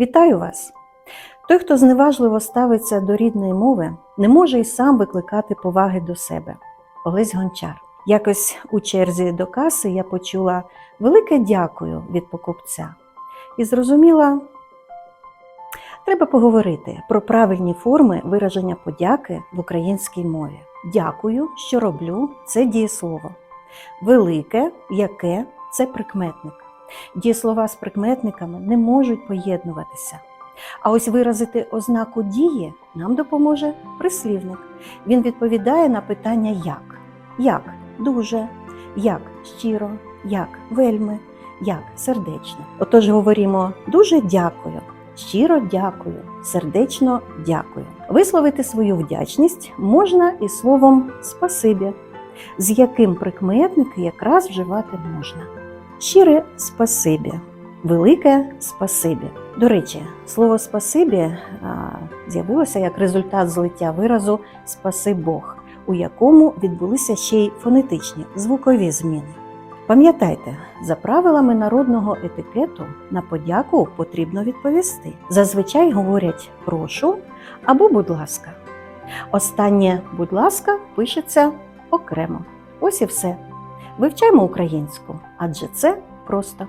Вітаю вас! Той, хто зневажливо ставиться до рідної мови, не може й сам викликати поваги до себе. Олесь Гончар. Якось у черзі до каси я почула велике дякую від покупця і зрозуміла, треба поговорити про правильні форми вираження подяки в українській мові. Дякую, що роблю це дієслово. Велике, яке це прикметник. Дієслова з прикметниками не можуть поєднуватися. А ось виразити ознаку дії нам допоможе прислівник. Він відповідає на питання як. Як дуже, як щиро, як вельми, як сердечно. Отож говоримо дуже дякую, щиро дякую, сердечно дякую. Висловити свою вдячність можна і словом спасибі, з яким прикметники якраз вживати можна. Щире спасибі, велике спасибі. До речі, слово спасибі з'явилося як результат злиття виразу Спаси Бог, у якому відбулися ще й фонетичні звукові зміни. Пам'ятайте, за правилами народного етикету на подяку потрібно відповісти. Зазвичай говорять прошу або будь ласка. Останнє будь ласка пишеться окремо. Ось і все. Вивчаємо українську, адже це просто.